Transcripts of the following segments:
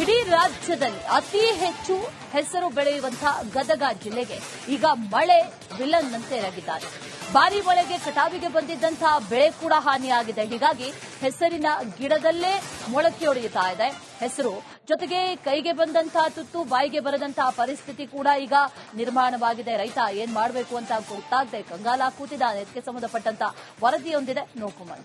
ಇಡೀ ರಾಜ್ಯದಲ್ಲಿ ಅತಿ ಹೆಚ್ಚು ಹೆಸರು ಬೆಳೆಯುವಂತಹ ಗದಗ ಜಿಲ್ಲೆಗೆ ಈಗ ಮಳೆ ವಿಲನ್ ನಂತೆ ಎರಗಿದ್ದಾರೆ ಭಾರಿ ಮಳೆಗೆ ಕಟಾವಿಗೆ ಬಂದಿದ್ದಂತಹ ಬೆಳೆ ಕೂಡ ಹಾನಿಯಾಗಿದೆ. ಹೀಗಾಗಿ ಹೆಸರಿನ ಗಿಡದಲ್ಲೇ ಮೊಳಕೆಯೊಡೆಯುತ್ತಾ ಇದೆ. ಹೆಸರು ಜೊತೆಗೆ ಕೈಗೆ ಬಂದಂತಹ ತುತ್ತು, ಬಾಯಿಗೆ ಬರದಂತಹ ಪರಿಸ್ಥಿತಿ ಕೂಡ ಈಗ ನಿರ್ಮಾಣವಾಗಿದೆ. ರೈತ ಏನ್ ಮಾಡಬೇಕು ಅಂತ ಗೊತ್ತಾಗದೆ ಕಂಗಾಲ ಕೂತಿದ್ದಾನೆ. ಇದಕ್ಕೆ ಸಂಬಂಧಪಟ್ಟಂತಹ ವರದಿಯೊಂದಿದೆ ನೋಕುಮನ್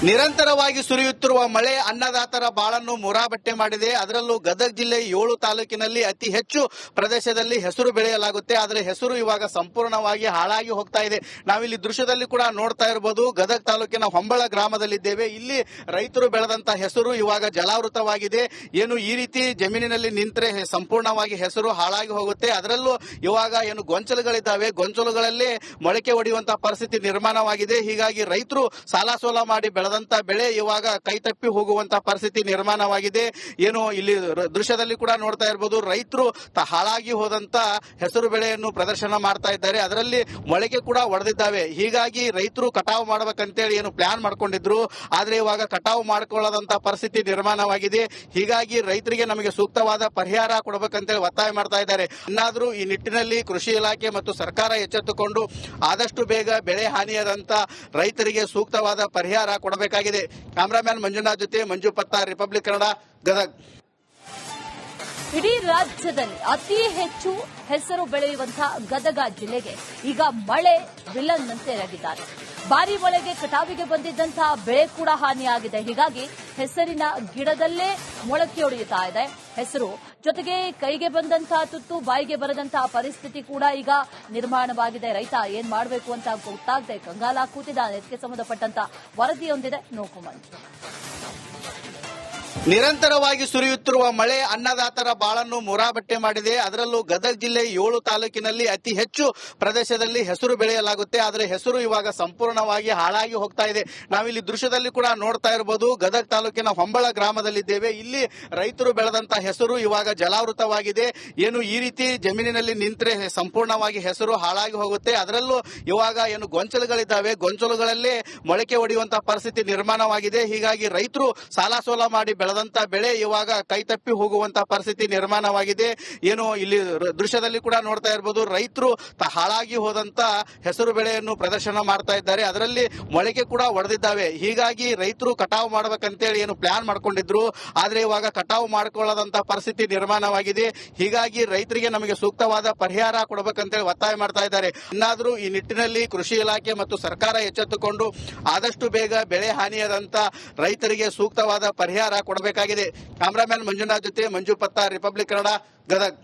ನಿರಂತರವಾಗಿ ಸುರಿಯುತ್ತಿರುವ ಮಳೆ ಅನ್ನದಾತರ ಬಾಳನ್ನು ಮುರಾಬಟ್ಟೆ ಮಾಡಿದೆ. ಅದರಲ್ಲೂ ಗದಗ ಜಿಲ್ಲೆ ಏಳು ತಾಲೂಕಿನಲ್ಲಿ ಅತಿ ಹೆಚ್ಚು ಪ್ರದೇಶದಲ್ಲಿ ಹೆಸರು ಬೆಳೆಯಲಾಗುತ್ತೆ. ಆದರೆ ಹೆಸರು ಇವಾಗ ಸಂಪೂರ್ಣವಾಗಿ ಹಾಳಾಗಿ ಹೋಗ್ತಾ ಇದೆ. ನಾವಿಲ್ಲಿ ದೃಶ್ಯದಲ್ಲಿ ಕೂಡ ನೋಡ್ತಾ ಇರಬಹುದು ಗದಗ ತಾಲೂಕಿನ ಹೊಂಬಳ ಗ್ರಾಮದಲ್ಲಿದ್ದೇವೆ. ಇಲ್ಲಿ ರೈತರು ಬೆಳೆದಂತ ಹೆಸರು ಇವಾಗ ಜಲಾವೃತವಾಗಿದೆ. ಏನು ಈ ರೀತಿ ಜಮೀನಿನಲ್ಲಿ ನಿಂತರೆ ಸಂಪೂರ್ಣವಾಗಿ ಹೆಸರು ಹಾಳಾಗಿ ಹೋಗುತ್ತೆ. ಅದರಲ್ಲೂ ಇವಾಗ ಏನು ಗೊಂಚಲುಗಳಿದ್ದಾವೆ. ಗೊಂಚಲುಗಳಲ್ಲಿ ಮೊಳಕೆ ಹೊಡೆಯುವಂತಹ ಪರಿಸ್ಥಿತಿ ನಿರ್ಮಾಣವಾಗಿದೆ. ಹೀಗಾಗಿ ರೈತರು ಸಾಲ ಸೋಲ ಮಾಡಿ ಬೆಳೆದಂತ ಬೆಳೆ ಇವಾಗ ಕೈತಪ್ಪಿ ಹೋಗುವಂತ ಪರಿಸ್ಥಿತಿ ನಿರ್ಮಾಣವಾಗಿದೆ. ಏನು ಇಲ್ಲಿ ದೃಶ್ಯದಲ್ಲಿ ಕೂಡ ನೋಡ್ತಾ ಇರಬಹುದು ರೈತರು ಹಾಳಾಗಿ ಹೋದಂತ ಹೆಸರು ಬೆಳೆಯನ್ನು ಪ್ರದರ್ಶನ ಮಾಡ್ತಾ ಇದ್ದಾರೆ. ಅದರಲ್ಲಿ ಮೊಳಕೆ ಕೂಡ ಒಡೆದಿದ್ದಾವೆ. ಹೀಗಾಗಿ ರೈತರು ಕಟಾವು ಮಾಡ್ಬೇಕಂತೇಳಿ ಏನು ಪ್ಲಾನ್ ಮಾಡ್ಕೊಂಡಿದ್ರು. ಆದ್ರೆ ಇವಾಗ ಕಟಾವು ಮಾಡ್ಕೊಳ್ಳದಂತ ಪರಿಸ್ಥಿತಿ ನಿರ್ಮಾಣವಾಗಿದೆ. ಹೀಗಾಗಿ ರೈತರಿಗೆ ನಮಗೆ ಸೂಕ್ತವಾದ ಪರಿಹಾರ ಕೊಡಬೇಕಂತೇಳಿ ಒತ್ತಾಯ ಮಾಡ್ತಾ ಇದ್ದಾರೆ. ಇನ್ನಾದ್ರೂ ಈ ನಿಟ್ಟಿನಲ್ಲಿ ಕೃಷಿ ಇಲಾಖೆ ಮತ್ತು ಸರ್ಕಾರ ಎಚ್ಚೆತ್ತುಕೊಂಡು ಆದಷ್ಟು ಬೇಗ ಬೆಳೆ ಹಾನಿಯಾದಂತ ರೈತರಿಗೆ ಸೂಕ್ತವಾದ ಪರಿಹಾರ ಕೊಡಬೇಕಾಗಿದೆ ಕ್ಯಾಮ್ರಾಮ್ಯಾನ್ ಮಂಜುನಾಥ್ ಜೊತೆ ಮಂಜು ಪತ್ತ ರಿಪಬ್ಲಿಕ್ ಕನ್ನಡ ಗದಗ್. ಇಡೀ ರಾಜ್ಯದಲ್ಲಿ ಅತಿ ಹೆಚ್ಚು ಹೆಸರು ಬೆಳೆಯುವಂತಹ ಗದಗ ಜಿಲ್ಲೆಗೆ ಈಗ ಮಳೆ ವಿಲನ್ ನಂತೆ ಎರಗಿದ್ದಾರೆ. ಭಾರಿ ಮಳೆಗೆ ಕಟಾವಿಗೆ ಬಂದಿದ್ದಂತಹ ಬೆಳೆ ಕೂಡ ಹಾನಿಯಾಗಿದೆ. ಹೀಗಾಗಿ ಹೆಸರಿನ ಗಿಡದಲ್ಲೇ ಮೊಳಕೆಯೊಡೆಯುತ್ತಾ ಇದೆ. ಹೆಸರು ಜೊತೆಗೆ ಕೈಗೆ ಬಂದಂತಹ ತುತ್ತು, ಬಾಯಿಗೆ ಬರದಂತಹ ಪರಿಸ್ಥಿತಿ ಕೂಡ ಈಗ ನಿರ್ಮಾಣವಾಗಿದೆ. ರೈತ ಏನ್ ಮಾಡಬೇಕು ಅಂತ ಗೊತ್ತಾಗದೆ ಕಂಗಾಲ ಕೂತಿದ್ದಾನೆ. ಇದಕ್ಕೆ ಸಂಬಂಧಪಟ್ಟಂತ ವರದಿಯೊಂದಿದೆ ನೋಕುಮನ್ ನಿರಂತರವಾಗಿ ಸುರಿಯುತ್ತಿರುವ ಮಳೆ ಅನ್ನದಾತರ ಬಾಳನ್ನು ಮುರಾಬಟ್ಟೆ ಮಾಡಿದೆ. ಅದರಲ್ಲೂ ಗದಗ ಜಿಲ್ಲೆ ಏಳು ತಾಲೂಕಿನಲ್ಲಿ ಅತಿ ಹೆಚ್ಚು ಪ್ರದೇಶದಲ್ಲಿ ಹೆಸರು ಬೆಳೆಯಲಾಗುತ್ತೆ. ಆದರೆ ಹೆಸರು ಇವಾಗ ಸಂಪೂರ್ಣವಾಗಿ ಹಾಳಾಗಿ ಹೋಗ್ತಾ ಇದೆ. ನಾವಿಲ್ಲಿ ದೃಶ್ಯದಲ್ಲಿ ಕೂಡ ನೋಡ್ತಾ ಇರಬಹುದು ಗದಗ ತಾಲೂಕಿನ ಹೊಂಬಳ ಗ್ರಾಮದಲ್ಲಿದ್ದೇವೆ. ಇಲ್ಲಿ ರೈತರು ಬೆಳೆದಂತ ಹೆಸರು ಇವಾಗ ಜಲಾವೃತವಾಗಿದೆ. ಏನು ಈ ರೀತಿ ಜಮೀನಿನಲ್ಲಿ ನಿಂತರೆ ಸಂಪೂರ್ಣವಾಗಿ ಹೆಸರು ಹಾಳಾಗಿ ಹೋಗುತ್ತೆ. ಅದರಲ್ಲೂ ಇವಾಗ ಏನು ಗೊಂಚಲುಗಳಿದ್ದಾವೆ. ಗೊಂಚಲುಗಳಲ್ಲೇ ಮೊಳಕೆ ಹೊಡೆಯುವಂತಹ ಪರಿಸ್ಥಿತಿ ನಿರ್ಮಾಣವಾಗಿದೆ. ಹೀಗಾಗಿ ರೈತರು ಸಾಲ ಸೋಲ ಮಾಡಿ ಬೆಳೆದಂತ ಬೆಳೆ ಇವಾಗ ಕೈತಪ್ಪಿ ಹೋಗುವಂತ ಪರಿಸ್ಥಿತಿ ನಿರ್ಮಾಣವಾಗಿದೆ. ಏನು ಇಲ್ಲಿ ದೃಶ್ಯದಲ್ಲಿ ಕೂಡ ನೋಡ್ತಾ ಇರಬಹುದು ರೈತರು ಹಾಳಾಗಿ ಹೋದಂತ ಹೆಸರು ಬೆಳೆಯನ್ನು ಪ್ರದರ್ಶನ ಮಾಡ್ತಾ ಇದ್ದಾರೆ. ಅದರಲ್ಲಿ ಮೊಳಕೆ ಕೂಡ ಒಡೆದಿದ್ದಾವೆ. ಹೀಗಾಗಿ ರೈತರು ಕಟಾವು ಮಾಡ್ಬೇಕಂತೇಳಿ ಏನು ಪ್ಲಾನ್ ಮಾಡ್ಕೊಂಡಿದ್ರು. ಆದ್ರೆ ಇವಾಗ ಕಟಾವು ಮಾಡ್ಕೊಳ್ಳದಂತ ಪರಿಸ್ಥಿತಿ ನಿರ್ಮಾಣವಾಗಿದೆ. ಹೀಗಾಗಿ ರೈತರಿಗೆ ನಮಗೆ ಸೂಕ್ತವಾದ ಪರಿಹಾರ ಕೊಡಬೇಕಂತೇಳಿ ಒತ್ತಾಯ ಮಾಡ್ತಾ ಇದ್ದಾರೆ. ಇನ್ನಾದ್ರೂ ಈ ನಿಟ್ಟಿನಲ್ಲಿ ಕೃಷಿ ಇಲಾಖೆ ಮತ್ತು ಸರ್ಕಾರ ಎಚ್ಚೆತ್ತುಕೊಂಡು ಆದಷ್ಟು ಬೇಗ ಬೆಳೆ ಹಾನಿಯಾದಂತ ರೈತರಿಗೆ ಸೂಕ್ತವಾದ ಪರಿಹಾರ ಕೊಡಬೇಕಾಗಿದೆ. ಕ್ಯಾಮ್ರಾಮ್ಯಾನ್ ಮಂಜುನಾಥ್ ಜೊತೆ ಮಂಜು ಪತ್ತಾ ರಿಪಬ್ಲಿಕ್ ಕನ್ನಡ, ಗದಗ್.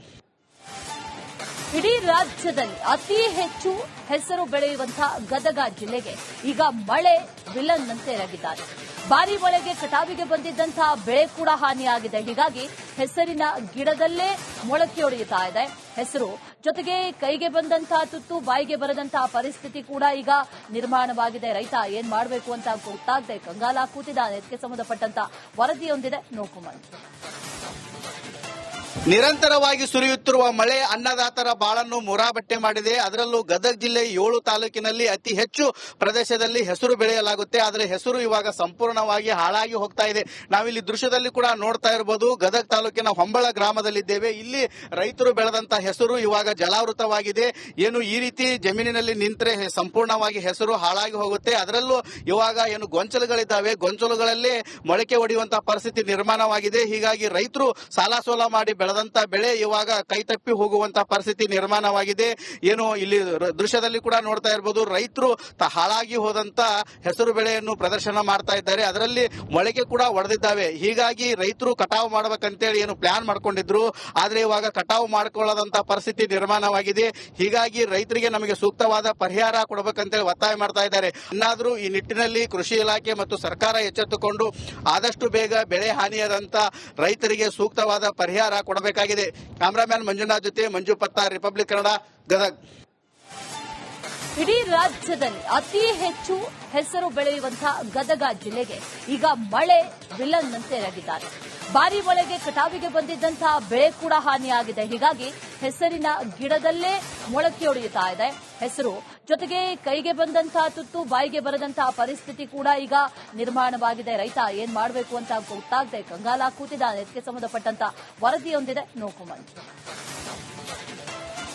ಇಡೀ ರಾಜ್ಯದಲ್ಲಿ ಅತಿ ಹೆಚ್ಚು ಹೆಸರು ಬೆಳೆಯುವಂತಹ ಗದಗ ಜಿಲ್ಲೆಗೆ ಈಗ ಮಳೆ ವಿಲನ್ ನಂತೆ ಎರಗಿದ್ದಾರೆ ಭಾರಿ ಮಳೆಗೆ ಕಟಾವಿಗೆ ಬಂದಿದ್ದಂತಹ ಬೆಳೆ ಕೂಡ ಹಾನಿಯಾಗಿದೆ. ಹೀಗಾಗಿ ಹೆಸರಿನ ಗಿಡದಲ್ಲೇ ಮೊಳಕೆಯೊಡೆಯುತ್ತಾ ಇದೆ. ಹೆಸರು ಜೊತೆಗೆ ಕೈಗೆ ಬಂದಂತಹ ತುತ್ತು, ಬಾಯಿಗೆ ಬರದಂತಹ ಪರಿಸ್ಥಿತಿ ಕೂಡ ಈಗ ನಿರ್ಮಾಣವಾಗಿದೆ. ರೈತ ಏನ್ ಮಾಡಬೇಕು ಅಂತ ಗೊತ್ತಾಗದೆ ಕಂಗಾಲ ಕೂತಿದ್ದಾನೆ. ಇದಕ್ಕೆ ಸಂಬಂಧಪಟ್ಟಂತ ವರದಿಯೊಂದಿದೆ ನೋಕುಮನ್ ನಿರಂತರವಾಗಿ ಸುರಿಯುತ್ತಿರುವ ಮಳೆ ಅನ್ನದಾತರ ಬಾಳನ್ನು ಮುರಾಬಟ್ಟೆ ಮಾಡಿದೆ. ಅದರಲ್ಲೂ ಗದಗ ಜಿಲ್ಲೆ ಏಳು ತಾಲೂಕಿನಲ್ಲಿ ಅತಿ ಹೆಚ್ಚು ಪ್ರದೇಶದಲ್ಲಿ ಹೆಸರು ಬೆಳೆಯಲಾಗುತ್ತೆ. ಆದರೆ ಹೆಸರು ಇವಾಗ ಸಂಪೂರ್ಣವಾಗಿ ಹಾಳಾಗಿ ಹೋಗ್ತಾ ಇದೆ. ನಾವಿಲ್ಲಿ ದೃಶ್ಯದಲ್ಲಿ ಕೂಡ ನೋಡ್ತಾ ಇರಬಹುದು ಗದಗ ತಾಲೂಕಿನ ಹೊಂಬಳ ಗ್ರಾಮದಲ್ಲಿದ್ದೇವೆ. ಇಲ್ಲಿ ರೈತರು ಬೆಳೆದಂತಹ ಹೆಸರು ಇವಾಗ ಜಲಾವೃತವಾಗಿದೆ. ಏನು ಈ ರೀತಿ ಜಮೀನಿನಲ್ಲಿ ನಿಂತರೆ ಸಂಪೂರ್ಣವಾಗಿ ಹೆಸರು ಹಾಳಾಗಿ ಹೋಗುತ್ತೆ. ಅದರಲ್ಲೂ ಇವಾಗ ಏನು ಗೊಂಚಲುಗಳಿದ್ದಾವೆ. ಗೊಂಚಲುಗಳಲ್ಲಿ ಮೊಳಕೆ ಹೊಡೆಯುವಂತಹ ಪರಿಸ್ಥಿತಿ ನಿರ್ಮಾಣವಾಗಿದೆ. ಹೀಗಾಗಿ ರೈತರು ಸಾಲ ಸೋಲ ಮಾಡಿ ಬೆಳೆದಂತ ಬೆಳೆ ಇವಾಗ ಕೈತಪ್ಪಿ ಹೋಗುವಂತ ಪರಿಸ್ಥಿತಿ ನಿರ್ಮಾಣವಾಗಿದೆ. ಏನು ಇಲ್ಲಿ ದೃಶ್ಯದಲ್ಲಿ ಕೂಡ ನೋಡ್ತಾ ಇರಬಹುದು ರೈತರು ಹಾಳಾಗಿ ಹೋದಂತ ಹೆಸರು ಬೆಳೆಯನ್ನು ಪ್ರದರ್ಶನ ಮಾಡ್ತಾ ಇದ್ದಾರೆ. ಅದರಲ್ಲಿ ಮೊಳಕೆ ಕೂಡ ಒಡೆದಿದ್ದಾವೆ. ಹೀಗಾಗಿ ರೈತರು ಕಟಾವು ಮಾಡ್ಬೇಕಂತೇಳಿ ಏನು ಪ್ಲಾನ್ ಮಾಡ್ಕೊಂಡಿದ್ರು. ಆದ್ರೆ ಇವಾಗ ಕಟಾವು ಮಾಡ್ಕೊಳ್ಳದಂತ ಪರಿಸ್ಥಿತಿ ನಿರ್ಮಾಣವಾಗಿದೆ. ಹೀಗಾಗಿ ರೈತರಿಗೆ ನಮಗೆ ಸೂಕ್ತವಾದ ಪರಿಹಾರ ಕೊಡಬೇಕಂತೇಳಿ ಒತ್ತಾಯ ಮಾಡ್ತಾ ಇದ್ದಾರೆ. ಇನ್ನಾದ್ರೂ ಈ ನಿಟ್ಟಿನಲ್ಲಿ ಕೃಷಿ ಇಲಾಖೆ ಮತ್ತು ಸರ್ಕಾರ ಎಚ್ಚೆತ್ತುಕೊಂಡು ಆದಷ್ಟು ಬೇಗ ಬೆಳೆ ಹಾನಿಯಾದಂತ ರೈತರಿಗೆ ಸೂಕ್ತವಾದ ಪರಿಹಾರ ಕೊಡಬೇಕಾಗಿದೆ. ಕ್ಯಾಮ್ರಾಮ್ಯಾನ್ ಮಂಜುನಾಥ್ ಜೊತೆ ಮಂಜು ಪತ್ತ ರಿಪಬ್ಲಿಕ್ ಕನ್ನಡ ಗದಗ್. ಇಡೀ ರಾಜ್ಯದಲ್ಲಿ ಅತಿ ಹೆಚ್ಚು ಹೆಸರು ಬೆಳೆಯುವಂತಹ ಗದಗ ಜಿಲ್ಲೆಗೆ ಈಗ ಮಳೆ ವಿಲನ್ ನಂತೆ ಎರಗಿದ್ದಾರೆ. ಭಾರಿ ಮಳೆಗೆ ಕಟಾವಿಗೆ ಬಂದಿದ್ದಂತಹ ಬೆಳೆ ಕೂಡ ಹಾನಿಯಾಗಿದೆ. ಹೀಗಾಗಿ ಹೆಸರಿನ ಗಿಡದಲ್ಲೇ ಮೊಳಕೆ ಹೊಡೆಯುತ್ತಾ ಇದೆ. ಹೆಸರು ಜೊತೆಗೆ ಕೈಗೆ ಬಂದಂತಹ ತುತ್ತು, ಬಾಯಿಗೆ ಬರದಂತಹ ಪರಿಸ್ಥಿತಿ ಕೂಡ ಈಗ ನಿರ್ಮಾಣವಾಗಿದೆ. ರೈತ ಏನ್ ಮಾಡಬೇಕು ಅಂತ ಗೊತ್ತಾಗದೆ ಕಂಗಾಲ ಕೂತಿದ್ದಾನೆ. ಇದಕ್ಕೆ ಸಂಬಂಧಪಟ್ಟಂತಹ ವರದಿಯೊಂದಿದೆ. ನೋಕುಮಂತ್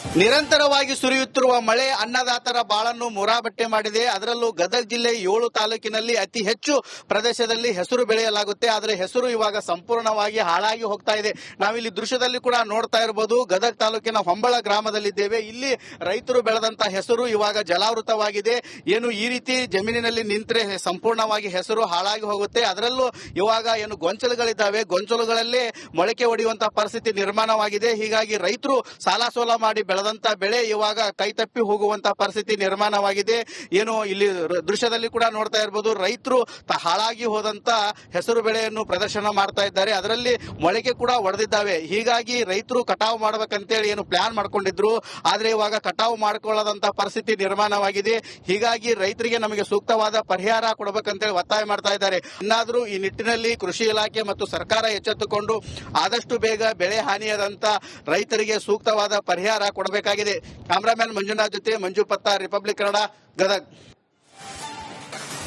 ನಿರಂತರವಾಗಿ ಸುರಿಯುತ್ತಿರುವ ಮಳೆ ಅನ್ನದಾತರ ಬಾಳನ್ನು ಮುರಾಬಟ್ಟೆ ಮಾಡಿದೆ. ಅದರಲ್ಲೂ ಗದಗ ಜಿಲ್ಲೆ ಏಳು ತಾಲೂಕಿನಲ್ಲಿ ಅತಿ ಹೆಚ್ಚು ಪ್ರದೇಶದಲ್ಲಿ ಹೆಸರು ಬೆಳೆಯಲಾಗುತ್ತೆ. ಆದರೆ ಹೆಸರು ಇವಾಗ ಸಂಪೂರ್ಣವಾಗಿ ಹಾಳಾಗಿ ಹೋಗ್ತಾ ಇದೆ. ನಾವಿಲ್ಲಿ ದೃಶ್ಯದಲ್ಲಿ ಕೂಡ ನೋಡ್ತಾ ಇರಬಹುದು ಗದಗ ತಾಲೂಕಿನ ಹೊಂಬಳ ಗ್ರಾಮದಲ್ಲಿದ್ದೇವೆ. ಇಲ್ಲಿ ರೈತರು ಬೆಳೆದಂತ ಹೆಸರು ಇವಾಗ ಜಲಾವೃತವಾಗಿದೆ. ಏನು ಈ ರೀತಿ ಜಮೀನಿನಲ್ಲಿ ನಿಂತರೆ ಸಂಪೂರ್ಣವಾಗಿ ಹೆಸರು ಹಾಳಾಗಿ ಹೋಗುತ್ತೆ. ಅದರಲ್ಲೂ ಇವಾಗ ಏನು ಗೊಂಚಲುಗಳಿದ್ದಾವೆ. ಗೊಂಚಲುಗಳಲ್ಲೇ ಮೊಳಕೆ ಒಡೆಯುವಂತಹ ಪರಿಸ್ಥಿತಿ ನಿರ್ಮಾಣವಾಗಿದೆ. ಹೀಗಾಗಿ ರೈತರು ಸಾಲ ಸೋಲ ಮಾಡಿ ಬೆಳೆದಂತ ಬೆಳೆ ಇವಾಗ ಕೈತಪ್ಪಿ ಹೋಗುವಂತ ಪರಿಸ್ಥಿತಿ ನಿರ್ಮಾಣವಾಗಿದೆ. ಏನು ಇಲ್ಲಿ ದೃಶ್ಯದಲ್ಲಿ ಕೂಡ ನೋಡ್ತಾ ಇರಬಹುದು ರೈತರು ಹಾಳಾಗಿ ಹೋದಂತ ಹೆಸರು ಬೆಳೆಯನ್ನು ಪ್ರದರ್ಶನ ಮಾಡ್ತಾ ಇದ್ದಾರೆ. ಅದರಲ್ಲಿ ಮೊಳಕೆ ಕೂಡ ಒಡೆದಿದ್ದಾವೆ. ಹೀಗಾಗಿ ರೈತರು ಕಟಾವು ಮಾಡ್ಬೇಕಂತೇಳಿ ಏನು ಪ್ಲಾನ್ ಮಾಡ್ಕೊಂಡಿದ್ರು. ಆದ್ರೆ ಇವಾಗ ಕಟಾವು ಮಾಡ್ಕೊಳ್ಳದಂತ ಪರಿಸ್ಥಿತಿ ನಿರ್ಮಾಣವಾಗಿದೆ. ಹೀಗಾಗಿ ರೈತರಿಗೆ ನಮಗೆ ಸೂಕ್ತವಾದ ಪರಿಹಾರ ಕೊಡಬೇಕಂತೇಳಿ ಒತ್ತಾಯ ಮಾಡ್ತಾ ಇದ್ದಾರೆ. ಇನ್ನಾದ್ರೂ ಈ ನಿಟ್ಟಿನಲ್ಲಿ ಕೃಷಿ ಇಲಾಖೆ ಮತ್ತು ಸರ್ಕಾರ ಎಚ್ಚೆತ್ತುಕೊಂಡು ಆದಷ್ಟು ಬೇಗ ಬೆಳೆ ಹಾನಿಯಾದಂತ ರೈತರಿಗೆ ಸೂಕ್ತವಾದ ಪರಿಹಾರ ಕೊಡಬೇಕಾಗಿದೆ. ಕ್ಯಾಮ್ರಾಮ್ಯಾನ್ ಮಂಜುನಾಥ್ ಜೊತೆ ಮಂಜು ಪತ್ತ, ರಿಪಬ್ಲಿಕ್ ಕನ್ನಡ, ಗದಗ್.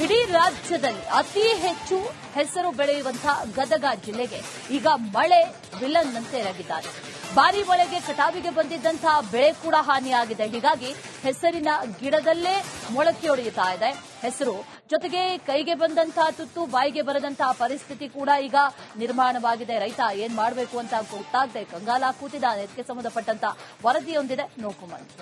ಇಡೀ ರಾಜ್ಯದಲ್ಲಿ ಅತಿ ಹೆಚ್ಚು ಹೆಸರು ಬೆಳೆಯುವಂತಹ ಗದಗ ಜಿಲ್ಲೆಗೆ ಈಗ ಮಳೆ ವಿಲನ್ ನಂತೆ ಎರಗಿದ್ದಾರೆ ಭಾರಿ ಮಳೆಗೆ ಕಟಾವಿಗೆ ಬಂದಿದ್ದಂತಹ ಬೆಳೆ ಕೂಡ ಹಾನಿಯಾಗಿದೆ. ಹೀಗಾಗಿ ಹೆಸರಿನ ಗಿಡದಲ್ಲೇ ಮೊಳಕೆ ಹೊಡೆಯುತ್ತಾ ಇದೆ. ಹೆಸರು ಜೊತೆಗೆ ಕೈಗೆ ಬಂದಂತಹ ತುತ್ತು, ಬಾಯಿಗೆ ಬರದಂತಹ ಪರಿಸ್ಥಿತಿ ಕೂಡ ಈಗ ನಿರ್ಮಾಣವಾಗಿದೆ. ರೈತ ಏನ್ ಮಾಡಬೇಕು ಅಂತ ಗೊತ್ತಾಗದೆ ಕಂಗಾಲ ಕೂತಿದ್ದಾನೆ. ಇದಕ್ಕೆ ಸಂಬಂಧಪಟ್ಟಂತ ವರದಿಯೊಂದಿದೆ ನೋಕುಮಂತ್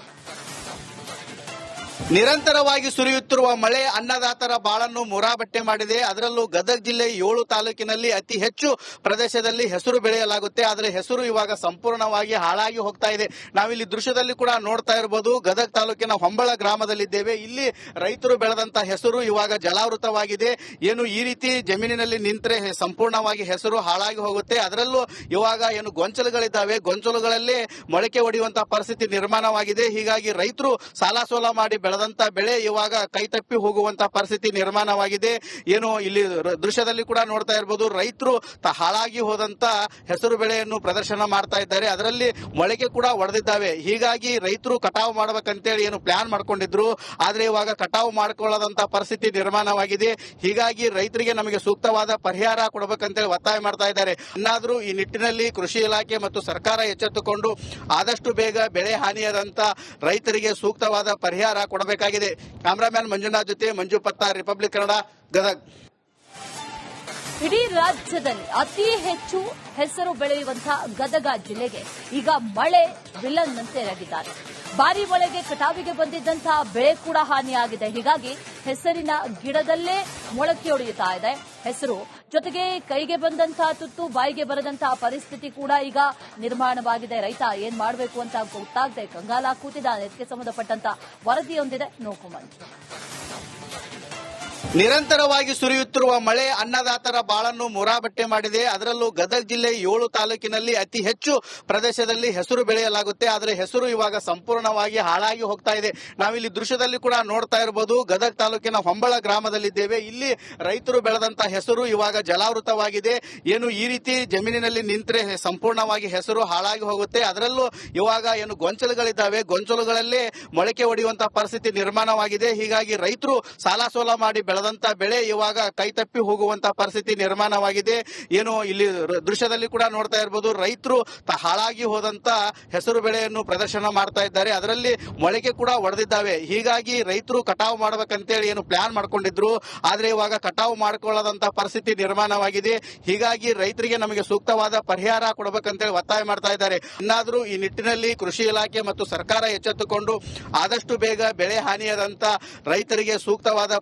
ನಿರಂತರವಾಗಿ ಸುರಿಯುತ್ತಿರುವ ಮಳೆ ಅನ್ನದಾತರ ಬಾಳನ್ನು ಮುರಾಬಟ್ಟೆ ಮಾಡಿದೆ. ಅದರಲ್ಲೂ ಗದಗ ಜಿಲ್ಲೆ ಏಳು ತಾಲೂಕಿನಲ್ಲಿ ಅತಿ ಹೆಚ್ಚು ಪ್ರದೇಶದಲ್ಲಿ ಹೆಸರು ಬೆಳೆಯಲಾಗುತ್ತೆ. ಆದರೆ ಹೆಸರು ಇವಾಗ ಸಂಪೂರ್ಣವಾಗಿ ಹಾಳಾಗಿ ಹೋಗ್ತಾ ಇದೆ. ನಾವಿಲ್ಲಿ ದೃಶ್ಯದಲ್ಲಿ ಕೂಡ ನೋಡ್ತಾ ಇರಬಹುದು ಗದಗ ತಾಲೂಕಿನ ಹೊಂಬಳ ಗ್ರಾಮದಲ್ಲಿದ್ದೇವೆ. ಇಲ್ಲಿ ರೈತರು ಬೆಳೆದಂತಹ ಹೆಸರು ಇವಾಗ ಜಲಾವೃತವಾಗಿದೆ. ಏನು ಈ ರೀತಿ ಜಮೀನಿನಲ್ಲಿ ನಿಂತರೆ ಸಂಪೂರ್ಣವಾಗಿ ಹೆಸರು ಹಾಳಾಗಿ ಹೋಗುತ್ತೆ. ಅದರಲ್ಲೂ ಇವಾಗ ಏನು ಗೊಂಚಲುಗಳಿದ್ದಾವೆ. ಗೊಂಚಲುಗಳಲ್ಲಿ ಮೊಳಕೆ ಒಡೆಯುವಂತಹ ಪರಿಸ್ಥಿತಿ ನಿರ್ಮಾಣವಾಗಿದೆ. ಹೀಗಾಗಿ ರೈತರು ಸಾಲ ಸೋಲ ಮಾಡಿ ಬೆಳೆದಂತ ಬೆಳೆ ಇವಾಗ ಕೈತಪ್ಪಿ ಹೋಗುವಂತ ಪರಿಸ್ಥಿತಿ ನಿರ್ಮಾಣವಾಗಿದೆ. ಏನು ಇಲ್ಲಿ ದೃಶ್ಯದಲ್ಲಿ ಕೂಡ ನೋಡ್ತಾ ಇರಬಹುದು ರೈತರು ಹಾಳಾಗಿ ಹೋದಂತ ಹೆಸರು ಬೆಳೆಯನ್ನು ಪ್ರದರ್ಶನ ಮಾಡ್ತಾ ಇದ್ದಾರೆ. ಅದರಲ್ಲಿ ಮೊಳಕೆ ಕೂಡ ಒಡೆದಿದ್ದಾವೆ. ಹೀಗಾಗಿ ರೈತರು ಕಟಾವು ಮಾಡ್ಬೇಕಂತೇಳಿ ಏನು ಪ್ಲಾನ್ ಮಾಡ್ಕೊಂಡಿದ್ರು. ಆದ್ರೆ ಇವಾಗ ಕಟಾವು ಮಾಡ್ಕೊಳ್ಳೋದಂತ ಪರಿಸ್ಥಿತಿ ನಿರ್ಮಾಣವಾಗಿದೆ. ಹೀಗಾಗಿ ರೈತರಿಗೆ ನಮಗೆ ಸೂಕ್ತವಾದ ಪರಿಹಾರ ಕೊಡಬೇಕಂತೇಳಿ ಒತ್ತಾಯ ಮಾಡ್ತಾ ಇದ್ದಾರೆ. ಇನ್ನಾದ್ರೂ ಈ ನಿಟ್ಟಿನಲ್ಲಿ ಕೃಷಿ ಇಲಾಖೆ ಮತ್ತು ಸರ್ಕಾರ ಎಚ್ಚೆತ್ತುಕೊಂಡು ಆದಷ್ಟು ಬೇಗ ಬೆಳೆ ಹಾನಿಯಾದಂತ ರೈತರಿಗೆ ಸೂಕ್ತವಾದ ಪರಿಹಾರ ಕೊಡಬೇಕಾಗಿದೆ. ಕ್ಯಾಮ್ರಾಮ್ಯಾನ್ ಮಂಜುನಾಥ್ ಜೊತೆ ಮಂಜು ಪತ್ತ ರಿಪಬ್ಲಿಕ್ ಕನ್ನಡ ಗದಗ್. ಇಡೀ ರಾಜ್ಯದಲ್ಲಿ ಅತಿ ಹೆಚ್ಚು ಹೆಸರು ಬೆಳೆಯುವಂತಹ ಗದಗ ಜಿಲ್ಲೆಗೆ ಈಗ ಮಳೆ ವಿಲನ್ ನಂತೆ ಎರಗಿದ್ದಾರೆ ಭಾರಿ ಮಳೆಗೆ ಕಟಾವಿಗೆ ಬಂದಿದ್ದಂತಹ ಬೆಳೆ ಕೂಡ ಹಾನಿಯಾಗಿದೆ. ಹೀಗಾಗಿ ಹೆಸರಿನ ಗಿಡದಲ್ಲೇ ಮೊಳಕೆ ಹೊಡೆಯುತ್ತಾ ಇದೆ. ಹೆಸರು ಜೊತೆಗೆ ಕೈಗೆ ಬಂದಂತಹ ತುತ್ತು, ಬಾಯಿಗೆ ಬರದಂತಹ ಪರಿಸ್ಥಿತಿ ಕೂಡ ಈಗ ನಿರ್ಮಾಣವಾಗಿದೆ. ರೈತ ಏನ್ ಮಾಡಬೇಕು ಅಂತ ಗೊತ್ತಾಗದೆ ಕಂಗಾಲ ಕೂತಿದ್ದಾನೆ. ಅದಕ್ಕೆ ಸಂಬಂಧಪಟ್ಟಂತಹ ವರದಿಯೊಂದಿದೆ ನೋಕುಮಂತ್ ನಿರಂತರವಾಗಿ ಸುರಿಯುತ್ತಿರುವ ಮಳೆ ಅನ್ನದಾತರ ಬಾಳನ್ನು ಮುರಾಬಟ್ಟೆ ಮಾಡಿದೆ. ಅದರಲ್ಲೂ ಗದಗ ಜಿಲ್ಲೆ ಏಳು ತಾಲೂಕಿನಲ್ಲಿ ಅತಿ ಹೆಚ್ಚು ಪ್ರದೇಶದಲ್ಲಿ ಹೆಸರು ಬೆಳೆಯಲಾಗುತ್ತೆ. ಆದರೆ ಹೆಸರು ಇವಾಗ ಸಂಪೂರ್ಣವಾಗಿ ಹಾಳಾಗಿ ಹೋಗ್ತಾ ಇದೆ. ನಾವಿಲ್ಲಿ ದೃಶ್ಯದಲ್ಲಿ ಕೂಡ ನೋಡ್ತಾ ಇರಬಹುದು ಗದಗ ತಾಲೂಕಿನ ಹೊಂಬಳ ಗ್ರಾಮದಲ್ಲಿದ್ದೇವೆ. ಇಲ್ಲಿ ರೈತರು ಬೆಳೆದಂತ ಹೆಸರು ಇವಾಗ ಜಲಾವೃತವಾಗಿದೆ. ಏನು ಈ ರೀತಿ ಜಮೀನಿನಲ್ಲಿ ನಿಂತರೆ ಸಂಪೂರ್ಣವಾಗಿ ಹೆಸರು ಹಾಳಾಗಿ ಹೋಗುತ್ತೆ. ಅದರಲ್ಲೂ ಇವಾಗ ಏನು ಗೊಂಚಲುಗಳಿದ್ದಾವೆ. ಗೊಂಚಲುಗಳಲ್ಲೇ ಮೊಳಕೆ ಒಡೆಯುವಂತಹ ಪರಿಸ್ಥಿತಿ ನಿರ್ಮಾಣವಾಗಿದೆ. ಹೀಗಾಗಿ ರೈತರು ಸಾಲ ಸೋಲ ಮಾಡಿ ಬೆಳೆದಂತ ಬೆಳೆ ಇವಾಗ ಕೈತಪ್ಪಿ ಹೋಗುವಂತ ಪರಿಸ್ಥಿತಿ ನಿರ್ಮಾಣವಾಗಿದೆ. ಏನು ಇಲ್ಲಿ ದೃಶ್ಯದಲ್ಲಿ ಕೂಡ ನೋಡ್ತಾ ಇರಬಹುದು ರೈತರು ಹಾಳಾಗಿ ಹೋದಂತ ಹೆಸರು ಬೆಳೆಯನ್ನು ಪ್ರದರ್ಶನ ಮಾಡ್ತಾ ಇದ್ದಾರೆ. ಅದರಲ್ಲಿ ಮೊಳಕೆ ಕೂಡ ಒಡೆದಿದ್ದಾವೆ. ಹೀಗಾಗಿ ರೈತರು ಕಟಾವು ಮಾಡ್ಬೇಕಂತೇಳಿ ಏನು ಪ್ಲಾನ್ ಮಾಡ್ಕೊಂಡಿದ್ರು. ಆದ್ರೆ ಇವಾಗ ಕಟಾವು ಮಾಡ್ಕೊಳ್ಳದಂತ ಪರಿಸ್ಥಿತಿ ನಿರ್ಮಾಣವಾಗಿದೆ. ಹೀಗಾಗಿ ರೈತರಿಗೆ ನಮಗೆ ಸೂಕ್ತವಾದ ಪರಿಹಾರ ಕೊಡಬೇಕಂತೇಳಿ ಒತ್ತಾಯ ಮಾಡ್ತಾ ಇದ್ದಾರೆ. ಇನ್ನಾದ್ರೂ ಈ ನಿಟ್ಟಿನಲ್ಲಿ ಕೃಷಿ ಇಲಾಖೆ ಮತ್ತು ಸರ್ಕಾರ ಎಚ್ಚೆತ್ತುಕೊಂಡು ಆದಷ್ಟು ಬೇಗ ಬೆಳೆ ಹಾನಿಯಾದಂತ ರೈತರಿಗೆ ಸೂಕ್ತವಾದ